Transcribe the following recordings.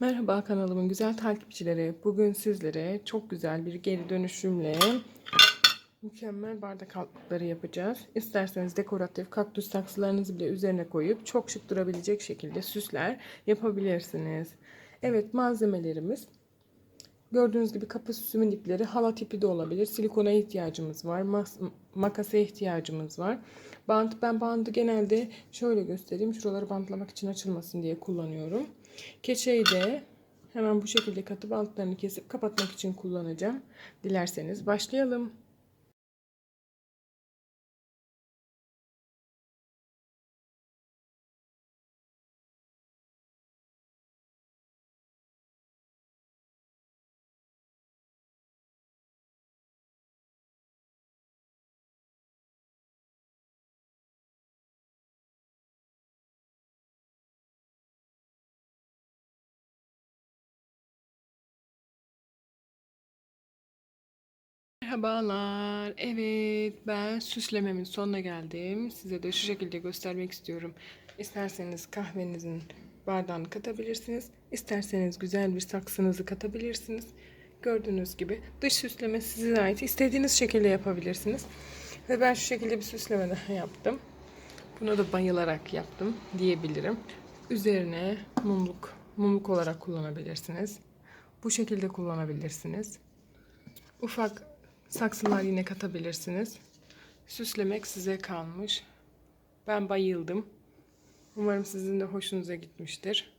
Merhaba kanalımın güzel takipçileri. Bugün sizlere çok güzel bir geri dönüşümle mükemmel bardak altlıkları yapacağız. İsterseniz dekoratif kaktüs saksılarınızı bile üzerine koyup çok şık durabilecek şekilde süsler yapabilirsiniz. Evet malzemelerimiz Gördüğünüz gibi kapı süsü minikleri hala tipi de olabilir. Silikona ihtiyacımız var. Mas makasa ihtiyacımız var. Bant ben bandı genelde şöyle göstereyim. Şuraları bantlamak için açılmasın diye kullanıyorum. Keçeyi de hemen bu şekilde katı bantlarını kesip kapatmak için kullanacağım. Dilerseniz başlayalım. Merhabalar. Evet, ben süslememin sonuna geldim. Size de şu şekilde göstermek istiyorum. İsterseniz kahvenizin bardağını katabilirsiniz. İsterseniz güzel bir saksınızı katabilirsiniz. Gördüğünüz gibi dış süsleme size ait. İstediğiniz şekilde yapabilirsiniz. Ve ben şu şekilde bir süsleme daha yaptım. Bunu da bayılarak yaptım diyebilirim. Üzerine mumluk, mumluk olarak kullanabilirsiniz. Bu şekilde kullanabilirsiniz. Ufak saksılar yine katabilirsiniz. Süslemek size kalmış. Ben bayıldım. Umarım sizin de hoşunuza gitmiştir.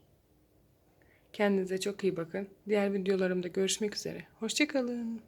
Kendinize çok iyi bakın. Diğer videolarımda görüşmek üzere. Hoşçakalın.